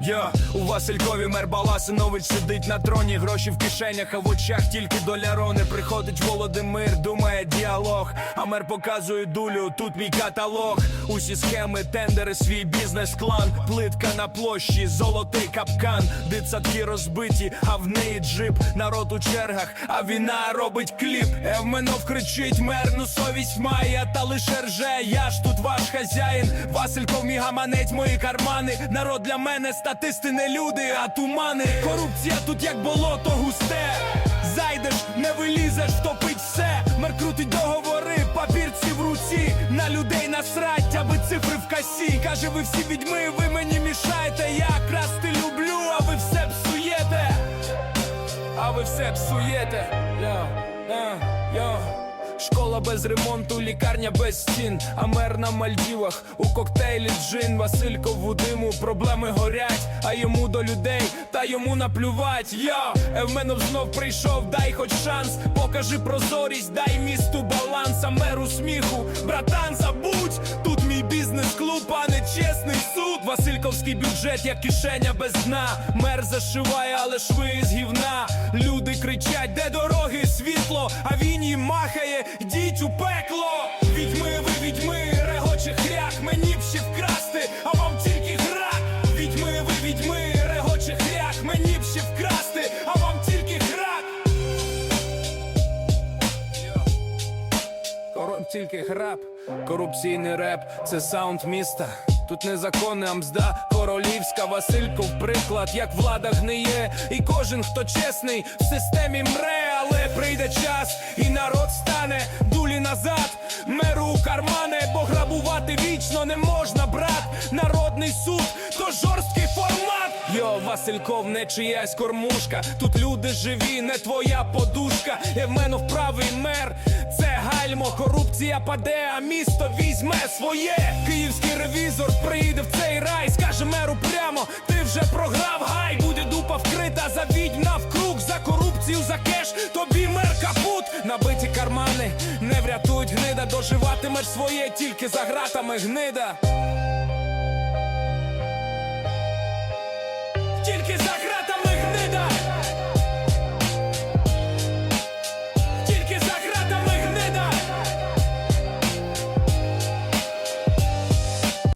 йо У Василькові мер Баласинович сидить на троні, гроші в кишенях, а в очах тільки долярони. Приходить Володимир, думає діалог, а мер показує дулю, тут мій каталог. Усі схеми, тендери, свій бізнес-клан, плитка на площі, золотий капкан, дитсадки розбиті, а в неї джип, народ у чергах, а війна робить кліп. Евменов кричить, мер, ну совість має, та лише рже, я ж тут ваш хазяїн. Васильков мій гаманець, мої кармани. Народ для мене статисти не люди, а тумани. Корупція тут як болото густе. Зайдеш, не вилізеш, втопить все. Мер крутить договори, папірці в руці. На людей насрать, аби цифри в касі. Каже, ви всі відьми, ви мені мішаєте. Я красти люблю, а ви все псуєте. А ви все псуєте. Йо, е, йо. Школа без ремонту, лікарня без стін, а мер на Мальдівах у коктейлі джин, Василькову диму, проблеми горять, а йому до людей, та йому наплювать. Йо, Евменов знов прийшов, дай хоч шанс, покажи прозорість, дай місту баланс, а меру сміху, братан, забудь, суд. Бюджет, як кишеня без дна. Мер зашиває, але шви з гівна. Люди кричать, де дороги, світло, а він їм махає, йдіть у пекло. Відьми, ви відьми, регоче хряк, мені б ще вкрасти, а вам тільки гра. Відьми, ви відьми, регоче хряк, мені б ще вкрасти, а вам тільки гра. Короб тільки граб, корупційний реп, це саунд міста. Тут незаконна мзда королівська Васильков приклад, як влада гниє, і кожен, хто чесний, в системі мре, але прийде час, і народ стане дулі назад, меру у кармани, бо грабувати вічно не можна, брат. Народний суд, то жорсткий формат. Йо, Васильков, не чиясь кормушка. Тут люди живі, не твоя подушка. Євменов правий мер, це гальмо, корупція паде, а місто візьме своє. Київський ревізор приїде в цей рай, скаже меру прямо, ти вже програв гай, буде дупа вкрита, за відьм навкруг, за корупцію, за кеш, тобі мер капут, набиті кармани, не врятують гнида, доживатимеш своє тільки за гратами гнида. Тільки за